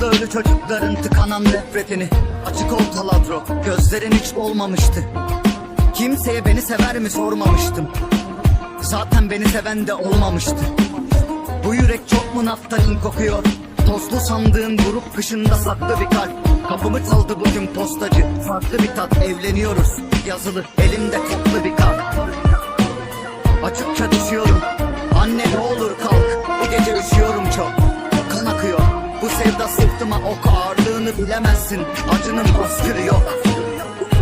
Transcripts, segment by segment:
Gönüllü çocukların tıkanan nefretini. Açık ol taladro Gözlerin hiç olmamıştı. Kimseye beni sever mi sormamıştım. Zaten beni seven de olmamıştı. Bu yürek çok mu naftalin kokuyor? Tozlu sandığın grup kışında saklı bir kalp. Kapımı çaldı bugün postacı Farklı bir tat. Evleniyoruz Yazılı elimde koklu bir kart bilemezsin Acının baskırı yok.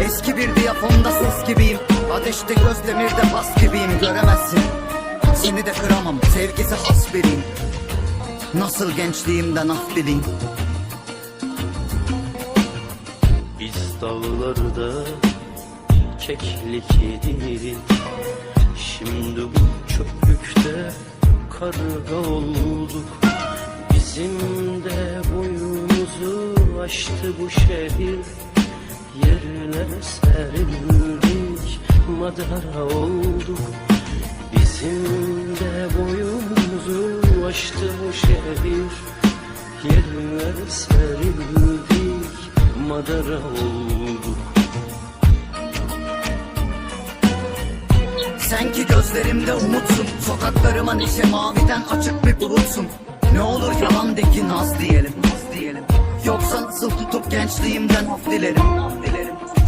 Eski bir diyafonda ses gibiyim. Ateşte göz demirde bas gibiyim Göremezsin. Seni de kıramam Sevgisi has biriyim. Nasıl gençliğimden af dileyim. Biz dağlarda keklik yedik Şimdi bu çöplükte karga olduk boyumuzu aştı bu şehir. Yerlere serildik madara olduk. Bizim de boyumuzu aştı bu şehir. Yerlere serildik madara olduk. Sen ki gözlerimde umutsun Sokaklarıma neşe maviden açık bir bulutsun. Ne olur yalan de ki naz diyelim naz diyelim Yoksa nasıl tutup gençliğimden af dilerim?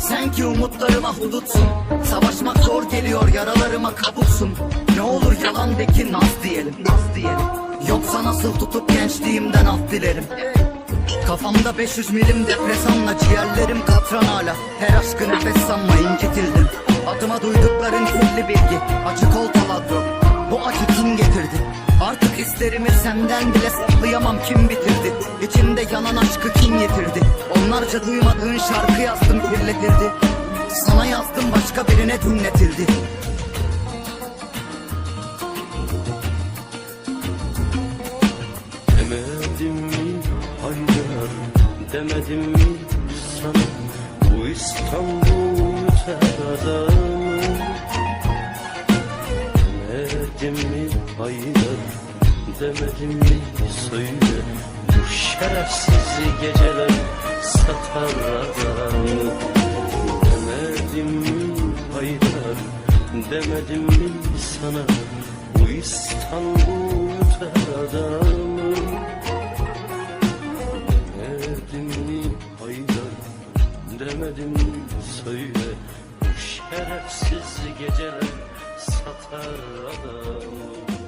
Sen ki umutlarıma hudutsun. Savaşmak zor geliyor yaralarıma kabuksun Ne olur yalan de ki naz diyelim naz diyelim. Yoksa nasıl tutup gençliğimden af dilerim? Kafamda 500 milim depresanla ciğerlerim katran hala. Her aşkı nefes sanma incitildim. Adıma duydukların kirli bilgi Acı kol taladro Bu acı kim getirdi Artık hislerimi senden bile saklayamam kim bitirdi? İçimde yanan aşkı kim yitirdi? Onlarca duymadığın şarkı yazdım kirletildi Sana yazdım başka birine dinletildi. Demedim mi Haydar Demedim mi sana? Bu İstanbul adamı Demedim mi Haydar Demedim mi söyle? Bu şerefsiz geceler satar adamı Demedim mi Haydar Demedim mi sana? Bu İstanbul adamı Demedim mi Haydar Demedim mi söyle şerefsiz geceler satar adamı